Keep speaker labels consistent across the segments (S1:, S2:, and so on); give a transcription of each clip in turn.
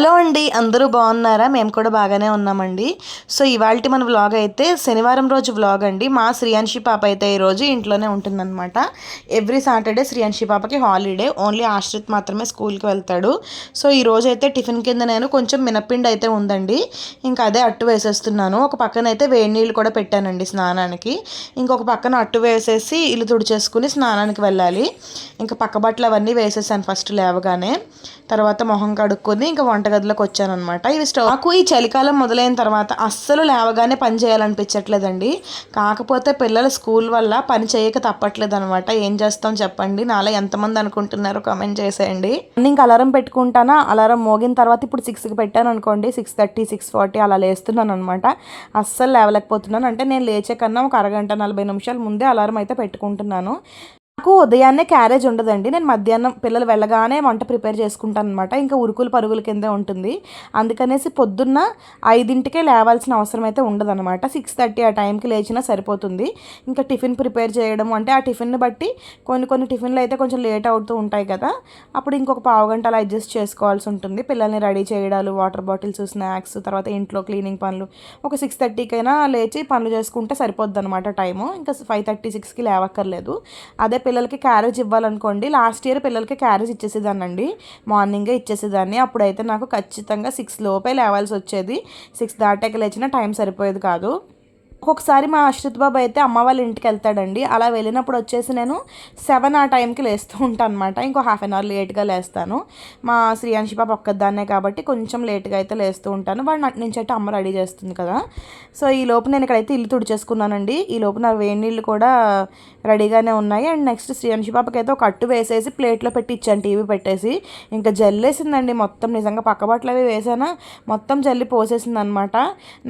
S1: Hello అండి అందరూ బాగున్నారా? మేము కూడా బాగానే ఉన్నామండి. సో ఇవాళ మన వ్లాగ్ అయితే శనివారం రోజు వ్లాగ్ అండి. మా శ్రీయాన్షి పాప అయితే ఈరోజు ఇంట్లోనే ఉంటుందన్నమాట. ఎవ్రీ సాటర్డే శ్రీయాన్షి పాపకి హాలిడే. ఓన్లీ ఆశ్రిత్ మాత్రమే స్కూల్కి వెళ్తాడు. సో ఈ రోజు అయితే టిఫిన్ కింద నేను కొంచెం మినపిండి అయితే ఉందండి. ఇంకా అదే అట్టు వేసేస్తున్నాను. ఒక పక్కన అయితే వేడి నీళ్ళు కూడా పెట్టానండి స్నానానికి. ఇంకొక పక్కన అట్టు వేసేసి ఇల్లు తుడిచేసుకుని స్నానానికి వెళ్ళాలి. ఇంకా పక్క బట్టలు అవన్నీ వేసేసాను ఫస్ట్ లేవగానే. తర్వాత మొహం కడుక్కొని ఇంకా వంటగదిలోకి వచ్చానమాట ఇవి స్టవ్ నాకు ఈ చలికాలం మొదలైన తర్వాత అస్సలు లేవగానే పని చేయాలనిపించట్లేదండి. కాకపోతే పిల్లల స్కూల్ వల్ల పని చేయక తప్పట్లేదు అనమాట ఏం చేస్తాం చెప్పండి. నాలో ఎంతమంది అనుకుంటున్నారో కామెంట్ చేసేయండి. ఇంకా అలారం పెట్టుకుంటానా? అలారం మోగిన తర్వాత ఇప్పుడు సిక్స్కి పెట్టాను అనుకోండి. సిక్స్ థర్టీ సిక్స్ ఫార్టీ అలా లేస్తున్నాను అనమాట అస్సలు లేవలేకపోతున్నాను. అంటే నేను లేచే కన్నా ఒక అరగంట నలభై నిమిషాల ముందే అలారం అయితే పెట్టుకుంటున్నాను. నాకు ఉదయాన్నే క్యారేజ్ ఉండదండి. నేను మధ్యాహ్నం పిల్లలు వెళ్ళగానే వంట ప్రిపేర్ చేసుకుంటాను అనమాట ఇంకా ఉరుకులు పరుగుల కిందే ఉంటుంది. అందుకనేసి పొద్దున్న ఐదింటికే లేవాల్సిన అవసరం అయితే ఉండదన్నమాట. సిక్స్ థర్టీ ఆ టైంకి లేచినా సరిపోతుంది. ఇంకా టిఫిన్ ప్రిపేర్ చేయడం అంటే ఆ టిఫిన్ని బట్టి కొన్ని కొన్ని టిఫిన్లు అయితే కొంచెం లేట్ అవుతూ ఉంటాయి కదా. అప్పుడు ఇంకొక పావు గంట అలా అడ్జస్ట్ చేసుకోవాల్సి ఉంటుంది. పిల్లల్ని రెడీ చేయడాలు వాటర్ బాటిల్స్ స్నాక్స్ తర్వాత ఇంట్లో క్లీనింగ్ పనులు. ఒక సిక్స్ థర్టీకైనా లేచి పనులు చేసుకుంటే సరిపోద్ది అనమాట టైము. ఇంకా ఫైవ్ థర్టీ సిక్స్కి లేవక్కర్లేదు. అదే పిల్లలకి క్యారేజ్ ఇవ్వాలనుకోండి లాస్ట్ ఇయర్ పిల్లలకి క్యారేజ్ ఇచ్చేసేదానండి మార్నింగే ఇచ్చేసేదాన్ని. అప్పుడైతే నాకు ఖచ్చితంగా సిక్స్ లోపే లేవాల్సి వచ్చేది. సిక్స్ దాటాక లేచిన టైం సరిపోయేది కాదు. ఒక్కొక్కసారి మా అశ్రిత్ బాబు అయితే అమ్మ వాళ్ళ ఇంటికి వెళ్తాడండి. అలా వెళ్ళినప్పుడు వచ్చేసి నేను సెవెన్ ఆ టైంకి లేస్తూ ఉంటాను అనమాట ఇంకో హాఫ్ అన్ అవర్ లేట్గా లేస్తాను. మా శ్రీయాంశి బాబు ఒక్కదాన్నే కాబట్టి కొంచెం లేట్గా అయితే లేస్తూ ఉంటాను. వాడు నటి నుంచి అయితే అమ్మ రెడీ చేస్తుంది కదా. సో ఈ లోపు నేను ఇక్కడైతే ఇల్లు తుడిచేసుకున్నానండి. ఈ లోపు నా వేడి నీళ్ళు కూడా రెడీగానే ఉన్నాయి. అండ్ నెక్స్ట్ శ్రీయాంశి బాబుకి అయితే ఒక అట్టు వేసేసి ప్లేట్లో పెట్టి ఇచ్చాను టీవీ పెట్టేసి. ఇంకా జల్లేసిందండి మొత్తం. నిజంగా పక్క బట్టలు అవి వేసానా మొత్తం జల్లి పోసేసింది అనమాట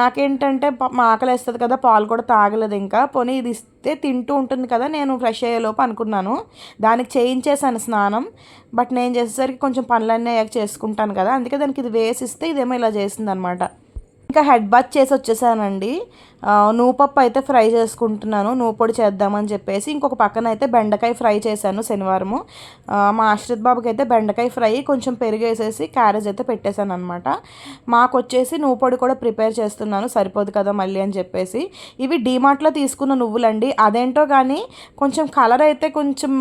S1: నాకేంటంటే మా ఆకలి వేస్తుంది కదా పాలు కూడా తాగలేదు ఇంకా. పోనీ ఇది ఇస్తే తింటూ ఉంటుంది కదా నేను ఫ్రెష్ అయ్యేలోపు అనుకున్నాను. దానికి చేయించేసాను స్నానం. బట్ నేను చేసేసరికి కొంచెం పనులన్నీ అయ్యాక చేసుకుంటాను కదా అందుకే దానికి ఇది వేసిస్తే ఇదేమో ఇలా చేసిందనమాట. ఇంకా హెడ్ బాత్ చేసి వచ్చేసానండి. నూపప్పు అయితే ఫ్రై చేసుకుంటున్నాను నూపొడి చేద్దామని చెప్పేసి ఇంకొక పక్కన అయితే బెండకాయ ఫ్రై చేశాను శనివారము. మా ఆశ్రిత్ బాబుకి అయితే బెండకాయ ఫ్రై కొంచెం పెరిగేసేసి క్యారేజ్ అయితే పెట్టేశాను అనమాట మాకు వచ్చేసి నూపొడి కూడా ప్రిపేర్ చేస్తున్నాను సరిపోదు కదా మళ్ళీ అని చెప్పేసి. ఇవి డీమార్ట్లో తీసుకున్న నువ్వులండి. అదేంటో కానీ కొంచెం కలర్ అయితే కొంచెం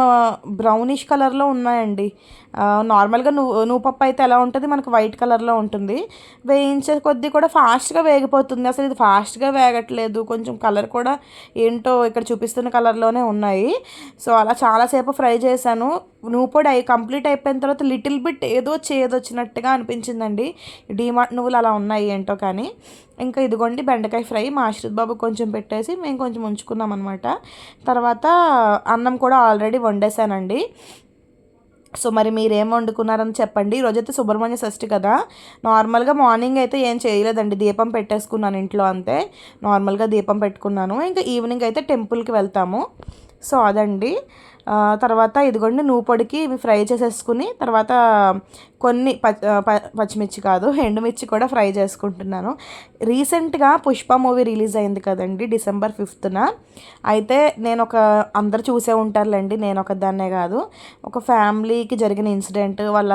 S1: బ్రౌనిష్ కలర్లో ఉన్నాయండి. నార్మల్గా నువ్వు నూపప్పు అయితే ఎలా ఉంటుంది? మనకు వైట్ కలర్లో ఉంటుంది. వేయించే కొద్దీ కూడా ఫాస్ట్గా వేగిపోతుంది. అసలు ఇది ఫాస్ట్గా వేగట్లేదు కొంచెం కలర్ కూడా ఏంటో ఇక్కడ చూపిస్తున్న కలర్లోనే ఉన్నాయి. సో అలా చాలాసేపు ఫ్రై చేశాను. నువ్వు పొడి అయి కంప్లీట్ అయిపోయిన తర్వాత లిటిల్ బిట్ ఏదో చేయదొచ్చినట్టుగా అనిపించిందండి. డీమార్ట్ నువ్వులు అలా ఉన్నాయి ఏంటో కానీ. ఇంకా ఇదిగోండి బెండకాయ ఫ్రై మా ఆశ్రిత్ బాబు కొంచెం పెట్టేసి మేము కొంచెం ఉంచుకున్నాం అనమాట తర్వాత అన్నం కూడా ఆల్రెడీ వండేసానండి సో మరి మీరు ఏం వండుకున్నారని చెప్పండి. ఈరోజైతే సుబ్రహ్మణ్య షష్ఠి కదా. నార్మల్గా మార్నింగ్ అయితే ఏం చేయలేదండి. దీపం పెట్టేసుకున్నాను ఇంట్లో అంతే. నార్మల్గా దీపం పెట్టుకున్నాను. ఇంకా ఈవినింగ్ అయితే టెంపుల్కి వెళ్తాము. సో అదండి. తర్వాత ఇదిగోండి నువ్వు పొడికి ఇవి ఫ్రై చేసేసుకుని తర్వాత కొన్ని పచ్చిమిర్చి కాదు ఎండుమిర్చి కూడా ఫ్రై చేసుకుంటున్నాను. రీసెంట్గా పుష్ప మూవీ రిలీజ్ అయింది కదండి డిసెంబర్ ఫిఫ్త్న. అయితే నేను ఒక అందరు చూసే ఉంటారులేండి నేను ఒక దాన్నే కాదు. ఒక ఫ్యామిలీకి జరిగిన ఇన్సిడెంట్ వాళ్ళ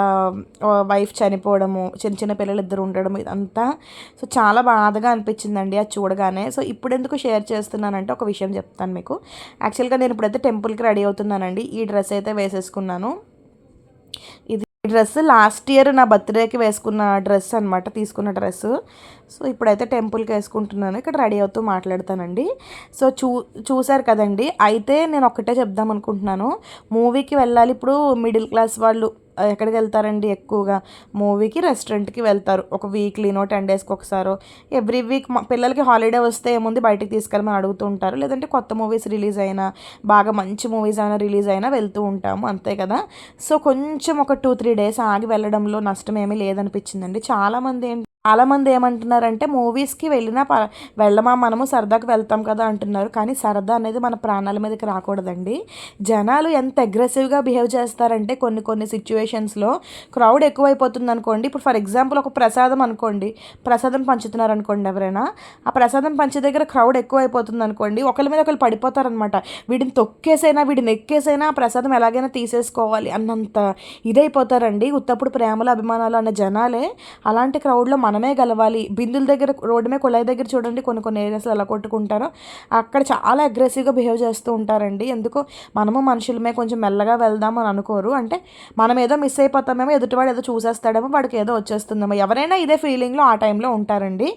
S1: వైఫ్ చనిపోవడము చిన్న చిన్న పిల్లలు ఇద్దరు ఉండడం ఇదంతా. సో చాలా బాధగా అనిపించిందండి అది చూడగానే. సో ఇప్పుడు ఎందుకు షేర్ చేస్తున్నానంటే ఒక విషయం చెప్తాను మీకు. యాక్చువల్గా నేను ఇప్పుడైతే టెంపుల్కి రెడీ అవుతున్నాను. వేసుకున్నానండి ఈ డ్రెస్ అయితే వేసేసుకున్నాను. ఇది డ్రెస్ లాస్ట్ ఇయర్ నా బర్త్డేకి వేసుకున్న డ్రెస్ అనమాట తీసుకున్న డ్రెస్. సో ఇప్పుడైతే టెంపుల్కి వేసుకుంటున్నాను. ఇక్కడ రెడీ అవుతూ మాట్లాడతానండి. సో చూ చూశారు కదండి. అయితే నేను ఒక్కటే చెప్దాం అనుకుంటున్నాను మూవీకి వెళ్ళాలి. ఇప్పుడు మిడిల్ క్లాస్ వాళ్ళు ఎక్కడికి వెళ్తారండి ఎక్కువగా? మూవీకి రెస్టారెంట్కి వెళ్తారు. ఒక వీక్లీనో టెన్ డేస్కి ఒకసారో. ఎవ్రీ వీక్ పిల్లలకి హాలిడే వస్తే ఏముంది బయటికి తీసుకెళ్ళమని అడుగుతూ ఉంటారు. లేదంటే కొత్త మూవీస్ రిలీజ్ అయినా బాగా మంచి మూవీస్ అయినా రిలీజ్ అయినా వెళ్తూ ఉంటాము. అంతే కదా? సో కొంచెం ఒక టూ త్రీ డేస్ ఆగి వెళ్ళడంలో నష్టం ఏమీ లేదనిపించిందండి. చాలామంది ఏంటి చాలామంది ఏమంటున్నారంటే మూవీస్కి వెళ్ళినా ప వెళ్ళమా మనము సరదాకి వెళ్తాం కదా అంటున్నారు. కానీ సరదా అనేది మన ప్రాణాల మీదకి రాకూడదండి. జనాలు ఎంత అగ్రెసివ్గా బిహేవ్ చేస్తారంటే కొన్ని కొన్ని సిచ్యువేషన్స్లో క్రౌడ్ ఎక్కువైపోతుంది అనుకోండి ఇప్పుడు ఫర్ ఎగ్జాంపుల్ ఒక ప్రసాదం అనుకోండి. ప్రసాదం పంచుతున్నారు అనుకోండి ఎవరైనా. ఆ ప్రసాదం పంచే దగ్గర క్రౌడ్ ఎక్కువైపోతుంది అనుకోండి ఒకరి మీద ఒకరు పడిపోతారనమాట. వీడిని తొక్కేసైనా వీడిని ఎక్కేసైనా ఆ ప్రసాదం ఎలాగైనా తీసేసుకోవాలి అన్నంత ఇదైపోతారండి. ఉత్తప్పుడు ప్రేమలు అభిమానాలు అన్న జనాలే అలాంటి క్రౌడ్లో మనమే గెలవాలి. బిందుల దగ్గర రోడ్డు మీద కుళాయి దగ్గర చూడండి కొన్ని కొన్ని ఏరియాస్లో ఎలా కొట్టుకుంటారో. అక్కడ చాలా అగ్రెసివ్గా బిహేవ్ చేస్తూ ఉంటారండి. ఎందుకు? మనము మనుషులమే కొంచెం మెల్లగా వెళ్దాం అని అనుకోరు. అంటే మనం ఏదో మిస్ అయిపోతామేమో ఎదుటివాడు ఏదో చూసేస్తాడేమో వాడికి ఏదో వచ్చేస్తుందేమో. ఎవరైనా ఇదే ఫీలింగ్లో ఆ టైంలో ఉంటారండి.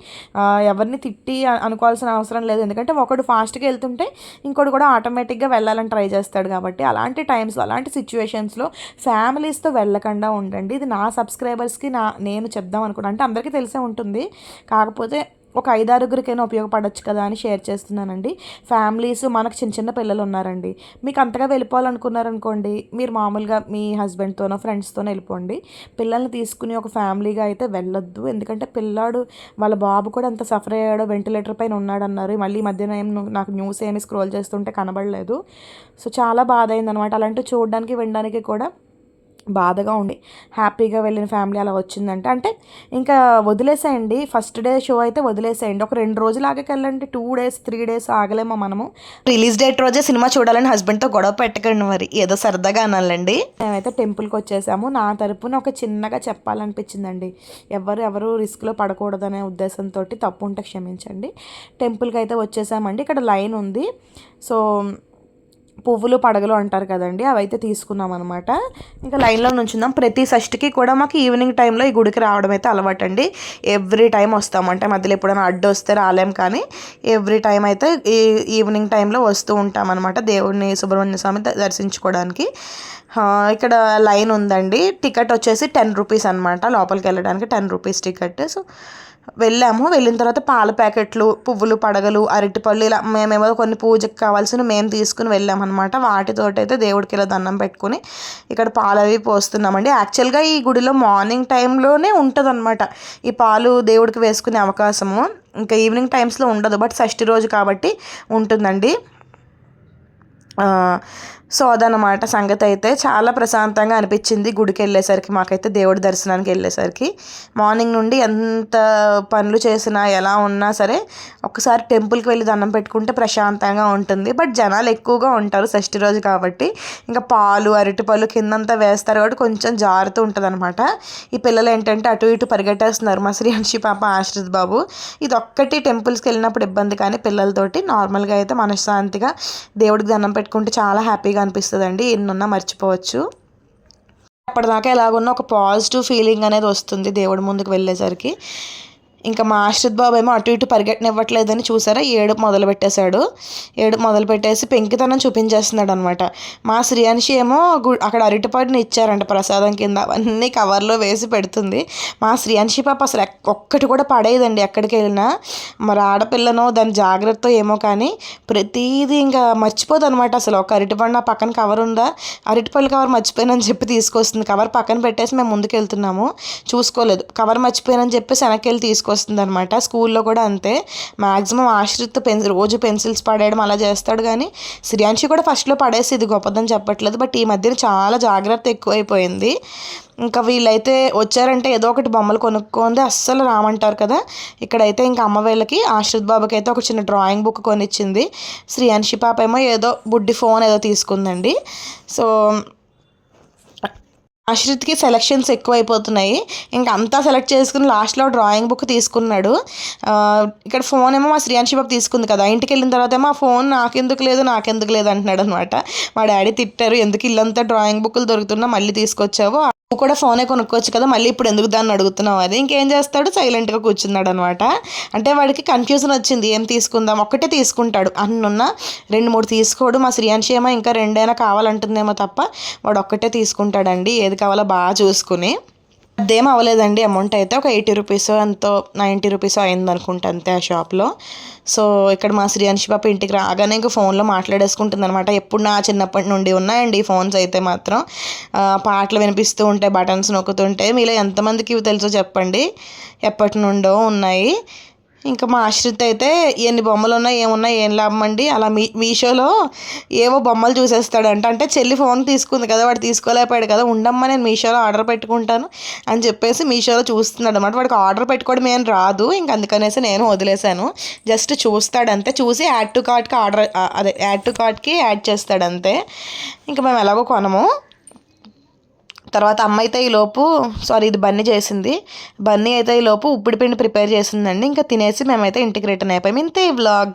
S1: ఎవరిని తిట్టి అనుకోవాల్సిన అవసరం లేదు. ఎందుకంటే ఒకడు ఫాస్ట్గా వెళ్తుంటే ఇంకోటి కూడా ఆటోమేటిక్గా వెళ్ళాలని ట్రై చేస్తాడు కాబట్టి అలాంటి టైమ్స్లో అలాంటి సిచ్యువేషన్స్లో ఫ్యామిలీస్తో వెళ్ళకుండా ఉండండి. ఇది నా సబ్స్క్రైబర్స్కి నా నేను చెప్దాం అనుకున్నాను అంటే అందరికీ తెలిసే ఉంటుంది. కాకపోతే ఒక ఐదారుగురికైనా ఉపయోగపడచ్చు కదా అని షేర్ చేస్తున్నానండి. ఫ్యామిలీస్ మనకు చిన్న చిన్న పిల్లలు ఉన్నారండి మీకు అంతగా వెళ్ళిపోవాలనుకున్నారనుకోండి మీరు మామూలుగా మీ హస్బెండ్తోనో ఫ్రెండ్స్తోనో వెళ్ళిపోండి. పిల్లల్ని తీసుకుని ఒక ఫ్యామిలీగా అయితే వెళ్ళొద్దు. ఎందుకంటే పిల్లాడు వాళ్ళ బాబు కూడా అంత సఫర్ అయ్యాడో వెంటిలేటర్ పైన ఉన్నాడు అన్నారు మళ్ళీ మధ్యన ఏం నాకు న్యూస్ ఏమి స్క్రోల్ చేస్తుంటే కనబడలేదు. సో చాలా బాధ అయిందనమాట. అలాంటివి చూడడానికి వినడానికి కూడా బాధగా ఉండి హ్యాపీగా వెళ్ళిన ఫ్యామిలీ అలా వచ్చిందంటే అంటే ఇంకా వదిలేసేయండి. ఫస్ట్ డే షో అయితే వదిలేసేయండి. ఒక రెండు రోజులు ఆగకెళ్ళండి టూ డేస్ త్రీ డేస్ ఆగలేమో మనము?
S2: రిలీజ్ డేట్ రోజే సినిమా చూడాలని హస్బెండ్తో గొడవ పెట్టకండి మరి. ఏదో సరదాగా అనాలండి.
S1: మేమైతే టెంపుల్కి వచ్చేసాము. నా తరపున ఒక చిన్నగా చెప్పాలనిపించిందండి. ఎవరు ఎవరు రిస్క్లో పడకూడదనే ఉద్దేశంతో తప్పు ఉంటే క్షమించండి. టెంపుల్కి అయితే వచ్చేసామండి. ఇక్కడ లైన్ ఉంది. సో పువ్వులు పడగలు అంటారు కదండి అవి అయితే తీసుకున్నాం అనమాట ఇంకా లైన్లో నుంచుందాం. ప్రతి షష్టికి కూడా మాకు ఈవినింగ్ టైంలో ఈ గుడికి రావడం అయితే అలవాటు అండి ఎవ్రీ టైం వస్తాం. అంటే మధ్యలో ఎప్పుడైనా అడ్డు వస్తే రాలేం కానీ ఎవ్రీ టైం అయితే ఈ ఈవినింగ్ టైంలో వస్తూ ఉంటాం అనమాట దేవుడిని సుబ్రహ్మణ్య స్వామి దర్శించుకోవడానికి. ఇక్కడ లైన్ ఉందండి. టికెట్ వచ్చేసి టెన్ రూపీస్ అనమాట లోపలికి వెళ్ళడానికి టెన్ రూపీస్ టికెట్. సో వెళ్ళాము. వెళ్ళిన తర్వాత పాల ప్యాకెట్లు పువ్వులు పడగలు అరటిపళ్ళు ఇలా మేమేమో కొన్ని పూజకి కావాల్సిన మేము తీసుకుని వెళ్ళామన్నమాట. వాటితోటైతే దేవుడికి ఇలా దండం పెట్టుకుని ఇక్కడ పాలు అవి పోస్తున్నామండి. యాక్చువల్గా ఈ గుడిలో మార్నింగ్ టైంలోనే ఉంటుందన్నమాట. ఈ పాలు దేవుడికి వేసుకునే అవకాశము. ఇంకా ఈవినింగ్ టైమ్స్లో ఉండదు. బట్ షష్ఠి రోజు కాబట్టి ఉంటుందండి. సో అదనమాట సంగతి అయితే. చాలా ప్రశాంతంగా అనిపించింది గుడికి వెళ్ళేసరికి. మాకైతే దేవుడి దర్శనానికి వెళ్ళేసరికి. మార్నింగ్ నుండి ఎంత పనులు చేసినా ఎలా ఉన్నా సరే ఒకసారి టెంపుల్కి వెళ్ళి దండం పెట్టుకుంటే ప్రశాంతంగా ఉంటుంది. బట్ జనాలు ఎక్కువగా ఉంటారు షష్ఠి రోజు కాబట్టి. ఇంకా పాలు అరటిపళ్ళు కిందంతా వేస్తారు కాబట్టి కొంచెం జారుతూ ఉంటుంది అనమాట ఈ పిల్లలు ఏంటంటే అటు ఇటు పరిగెట్టేస్తున్నారు. మా శ్రీ హంషి పాప ఆశ్రిత్ బాబు. ఇది ఒక్కటి టెంపుల్స్కి వెళ్ళినప్పుడు ఇబ్బంది కానీ పిల్లలతోటి నార్మల్గా అయితే మనశ్శాంతిగా దేవుడికి దండం పెట్టుకుంటే చాలా హ్యాపీగా అనిపిస్తుంది అండి ఎన్నున్నా మర్చిపోవచ్చు. అప్పటిదాకా ఎలాగున్న ఒక పాజిటివ్ ఫీలింగ్ అనేది వస్తుంది దేవుడి ముందుకు వెళ్ళేసరికి. ఇంకా మా ఆశ్రిత్ బాబు ఏమో అటు ఇటు పరిగెట్టనివ్వట్లేదని చూసారా? ఏడు మొదలు పెట్టేశాడు. ఏడు మొదలు పెట్టేసి పెంకితనం చూపించేస్తున్నాడు అనమాట మా శ్రీయాన్షి ఏమో అక్కడ అరటిపాటుని ఇచ్చారంట ప్రసాదం కింద. అవన్నీ కవర్లో వేసి పెడుతుంది. మా శ్రీయాన్షి పాప అసలు ఒక్కటి కూడా పడేదండి ఎక్కడికి వెళ్ళినా. మరి ఆడపిల్లనో దాని జాగ్రత్త ఏమో కానీ ప్రతిదీ ఇంకా మర్చిపోదు అనమాట అసలు. ఒక అరటిపండు నా పక్కన కవర్ ఉందా? అరటిపళ్ళు కవర్ మర్చిపోయానని చెప్పి తీసుకొస్తుంది. కవర్ పక్కన పెట్టేసి మేము ముందుకు వెళ్తున్నాము చూసుకోలేదు. కవర్ మర్చిపోయానని చెప్పేసి వెనక్కి వెళ్ళి వస్తుంది అనమాట స్కూల్లో కూడా అంతే. మ్యాక్సిమం ఆశ్రిత్ పెన్ రోజు పెన్సిల్స్ పడేయడం అలా చేస్తాడు కానీ శ్రియాంశి కూడా ఫస్ట్లో పడేసి ఇది గొప్పదని చెప్పట్లేదు. బట్ ఈ మధ్యన చాలా జాగ్రత్త ఎక్కువైపోయింది. ఇంకా వీళ్ళైతే వచ్చారంటే ఏదో ఒకటి బొమ్మలు కొనుక్కుంది. అస్సలు రామంటారు కదా. ఇక్కడైతే ఇంకా అమ్మ వీళ్ళకి ఆశ్రిత్ బాబుకి అయితే ఒక చిన్న డ్రాయింగ్ బుక్ కొనిచ్చింది. శ్రీ అంశి పాప ఏమో ఏదో బుడ్డి ఫోన్ ఏదో తీసుకుందండి. సో అశ్రిత్కి సెలక్షన్స్ ఎక్కువైపోతున్నాయి. ఇంకా అంతా సెలెక్ట్ చేసుకుని లాస్ట్లో డ్రాయింగ్ బుక్ తీసుకున్నాడు. ఇక్కడ ఫోన్ ఏమో మా శ్రీయాన్షి బాబు తీసుకుంది కదా. ఇంటికి వెళ్ళిన తర్వాత ఏమో ఆ ఫోన్ నాకెందుకు లేదు నాకెందుకు లేదు అంటున్నాడు అనమాట. మా డాడీ తిట్టారు ఎందుకు ఇల్లంతా డ్రాయింగ్ బుక్లు దొరుకుతున్నా మళ్ళీ తీసుకొచ్చావు? నువ్వు కూడా ఫోనే కొనుక్కోవచ్చు కదా మళ్ళీ ఇప్పుడు ఎందుకు దాన్ని అడుగుతున్నావు అది ఇంకేం చేస్తాడు? సైలెంట్గా కూర్చున్నాడు అనమాట అంటే వాడికి కన్ఫ్యూజన్ వచ్చింది. ఏం తీసుకుందాం? ఒక్కటే తీసుకుంటాడు. అన్నున్న రెండు మూడు తీసుకోడు. మా శ్రీయాంశి ఏమో ఇంకా రెండైనా కావాలంటుందేమో తప్ప వాడు ఒక్కటే తీసుకుంటాడండి. ఏది కావాలో బాగా చూసుకుని. అదేం అవ్వలేదండి. అమౌంట్ అయితే ఒక ఎయిటీ రూపీస్ ఎంతో నైంటీ రూపీస్ అయింది అనుకుంటా అంతే ఆ షాప్లో. సో ఇక్కడ మా శ్రీ పాప ఇంటికి రాగానే ఇంకా ఫోన్లో మాట్లాడేసుకుంటుంది అనమాట ఎప్పుడు నా చిన్నప్పటి నుండి ఉన్నాయండి ఈ ఫోన్స్ అయితే మాత్రం. పాటలు వినిపిస్తూ ఉంటాయి బటన్స్ నొక్కుతుంటే మీలో ఎంతమందికి ఇవి తెలుసో చెప్పండి. ఎప్పటి నుండో ఉన్నాయి. ఇంకా మా ఆశ్రిత్ అయితే ఎన్ని బొమ్మలు ఉన్నాయి ఏమున్నాయి ఏం లాభం అండి అలా మీ మీషోలో ఏవో బొమ్మలు చూసేస్తాడంట. అంటే చెల్లి ఫోన్ తీసుకుంది కదా వాడు తీసుకోలేకపోయాడు కదా ఉండమ్మా నేను మీషోలో ఆర్డర్ పెట్టుకుంటాను అని చెప్పేసి మీషోలో చూస్తున్నాడు అనమాట వాడికి ఆర్డర్ పెట్టుకోవడం ఏం రాదు. ఇంక అందుకనేసి నేను వదిలేశాను. జస్ట్ చూస్తాడంతే. చూసి యాడ్ టు కార్ట్కి ఆర్డర్ అదే యాడ్ టు కార్ట్కి యాడ్ చేస్తాడంతే. ఇంకా మేము ఎలాగో కొనము. తర్వాత అమ్మ అయితే ఈ లోపు సారీ ఇది బన్నీ చేసింది. బన్నీ అయితే ఈ లోపు పిండి ప్రిపేర్ చేసిందండి. ఇంకా తినేసి మేమైతే ఇంటికి రిటర్న్ అయిపోయాం. ఇంతే ఈ వ్లాగ్.